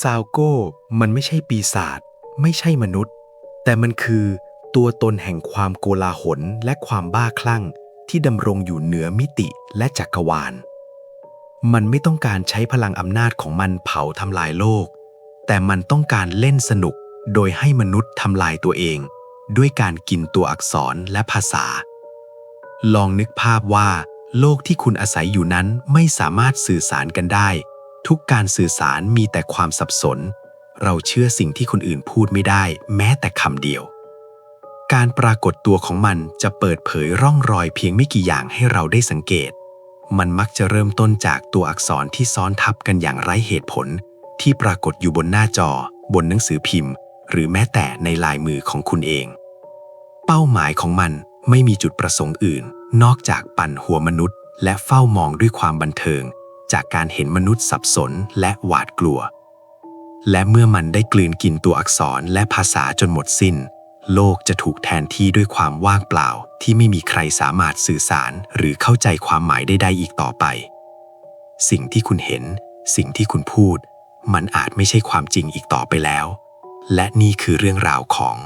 ซาวโก้มันไม่ใช่ปีศาจไม่ใช่มนุษย์ แต่มันคือตัวตนแห่งความโกลาหลและความบ้าคลั่งที่ดำรงอยู่เหนือมิติและจักรวาล มันไม่ต้องการใช้พลังอำนาจของมันเผาทำลายโลก แต่มันต้องการเล่นสนุกโดยให้มนุษย์ทำลายตัวเอง ด้วยการกินตัวอักษรและภาษา ลองนึกภาพว่า โลกที่คุณอาศัยอยู่นั้นไม่สามารถสื่อสารกันได้ ทุกการสื่อสารมีแต่ความสับสน เราเชื่อสิ่งที่คนอื่นพูดไม่ได้ แม้แต่คำเดียว การปรากฏตัวของมันจะเปิดเผยร่องรอยเพียงไม่กี่อย่างให้เราได้สังเกต มันมักจะเริ่มต้นจากตัวอักษรที่ซ้อนทับกันอย่างไร้เหตุผล ที่ปรากฏอยู่บนหน้าจอ บนหนังสือพิมพ์ หรือแม้แต่ในลายมือของคุณเอง เป้าหมายของมันไม่มีจุดประสงค์อื่น นอกจากปั่นหัวมนุษย์ และเฝ้ามองด้วยความบันเทิง จากการเห็นมนุษย์สับสนและหวาดกลัว และเมื่อมันได้กลืนกินตัวอักษรและภาษาจนหมดสิ้น โลกจะถูกแทนที่ด้วยความว่างเปล่า ที่ไม่มีใครสามารถสื่อสารหรือเข้าใจความหมายใดๆอีกต่อไป สิ่งที่คุณเห็น สิ่งที่คุณพูด มันอาจไม่ใช่ความจริงอีกต่อไปแล้ว และนี่คือเรื่องราวของ